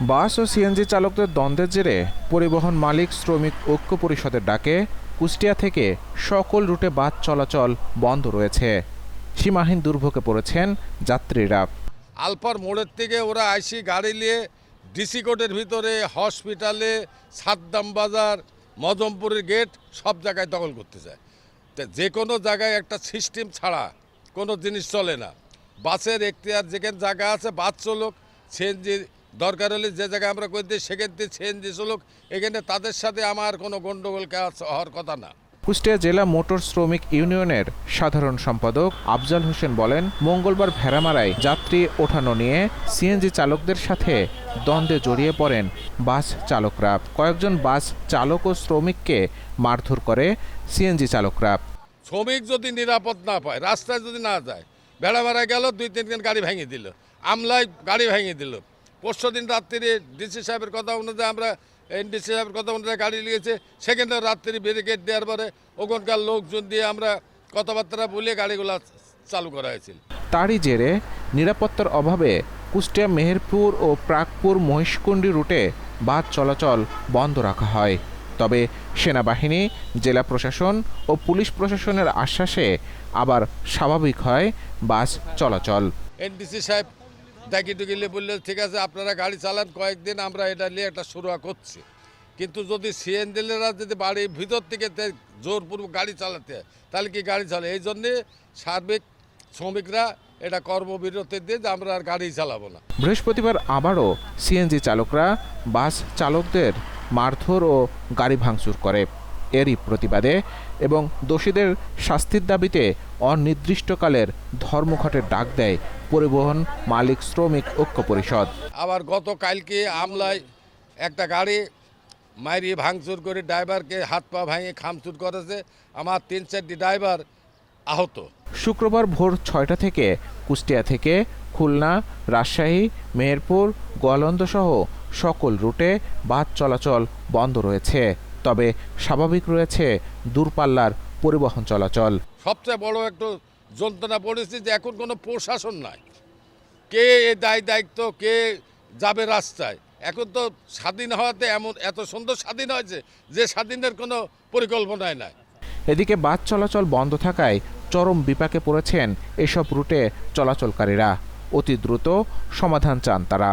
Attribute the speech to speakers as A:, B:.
A: বাস ও CNG চালকদের দ্বন্দ্বের জেরে পরিবহন মালিক, শ্রমিক, ঐক্য পরিষদের ডাকে কুষ্টিয়া থেকে সকল রুটে বাস চলাচল বন্ধ রয়েছে। সীমাহীন দুর্ভোগে পড়েছেন যাত্রীরা।
B: আলফার মোড়ের থেকে ওরা আইসি গাড়ি নিয়ে ডিসি কোর্টের ভিতরে, হসপিটালে, সাদ্দাম বাজার মজমপুরের গেট সব জায়গায় দখল করতে চায় তা যে কোনো জায়গায় একটা সিস্টেম ছাড়া কোনো জিনিস চলে না। বাসের এখতিয়ার যেখানে জায়গা আছে, বাস চলুক, সিএনজি দরকার হলে যে জায়গায় আমরা করে দিই থেকে সিএনজি চলুক এখানে তাদের সাথে আমার কোনো গণ্ডগোল কাজ হওয়ার কথা না।
A: কুষ্টিয়া জেলা মোটর শ্রমিক ইউনিয়নের সাধারণ সম্পাদক আফজাল হোসেন বলেন মঙ্গলবার ভেড়ামারায় যাত্রী ওঠানো নিয়ে সিএনজি চালকদের সাথে দ্বন্দ্বে জড়িয়ে পড়েন বাস চালকরা। কয়েকজন বাস চালক ও শ্রমিককে মারধর করে সিএনজি চালকরা।
B: শ্রমিক যদি নিরাপদ না পায় রাস্তায় যদি না যায় ভেড়া মারা গেল দুই তিনখান গাড়ি ভেঙে দিল আমলায় গাড়ি ভেঙে দিল। পরশু দিন রাত্রি ডিসি সাহেবের কথা অনুযায়ী আমরা এনডিসি সাহেবের কথা অনুযায়ী গাড়ি নিয়েছে। সেখানে রাত্রি ব্যারিকেড দেওয়ার পরে ওখানকার লোকজন দিয়ে আমরা কথাবার্তা বলে গাড়িগুলো চালু করা হয়েছিল।
A: তারই জেরে নিরাপত্তার অভাবে কুষ্টিয়া মেহেরপুর ও প্রাগপুর মহিষকুণ্ডি রুটে বাস চলাচল বন্ধ রাখা হয়। তবে সেনাবাহিনী জেলা প্রশাসন ও পুলিশ প্রশাসনের আশ্বাসে আবার স্বাভাবিক হয় বাস চলাচল।
B: এনডিসি সাহেব ডাকি টুকিলে বললে ঠিক আছে আপনারা গাড়ি চালান কয়েকদিন আমরা এটা নিয়ে একটা শুরুয়া করছি। কিন্তু যদি সিএনডিলেরা যদি বাড়ির ভিতর থেকে জোরপূর্বক গাড়ি চালাতে হয়, তাহলে কি গাড়ি চালে এই জন্যে সার্বিক শ্রমিকরা এটা কর্মবিরতি দিয়ে যে আমরা আর গাড়ি চালাবো না।
A: বৃহস্পতিবার আবারও সিএনজি চালকরা বাস চালকদের মারধর ও গাড়ি ভাঙচুর করে। এরই প্রতিবাদে এবং দোষীদের শাস্তির দাবিতে অনির্দিষ্টকালের ধর্মঘটের ডাক দেয় পরিবহন মালিক শ্রমিক ঐক্য পরিষদ।
B: আবার গত কালকে আমলায় একটা গাড়ি মাইরি ভাঙচুর করে ড্রাইভারকে হাত পা ভাঙে খামচুর করেছে। আমার তিন চারটি ড্রাইভার আহত।
A: শুক্রবার ভোর ছয়টা থেকে কুষ্টিয়া থেকে খুলনা রাজশাহী মেহেরপুর গোয়ালন্দসহ সকল রুটে বাস চলাচল বন্ধ রয়েছে। তবে স্বাভাবিক রয়েছে দূরপাল্লার পরিবহন চলাচল।
B: সবচেয়ে বড় একটু যন্ত্রণা পড়েছে যে এখন কোনো প্রশাসন নাই। কে এ দায় দায়িত্ব কে যাবে রাস্তায়? এখন তো স্বাধীন হওয়াতে এমন এত সুন্দর স্বাধীন হয়েছে যে স্বাধীনের কোনো পরিকল্পনায় নাই।
A: এদিকে বাস চলাচল বন্ধ থাকায় চরম বিপাকে পড়েছেন এসব রুটে চলাচলকারীরা। অতি দ্রুত সমাধান চান তারা।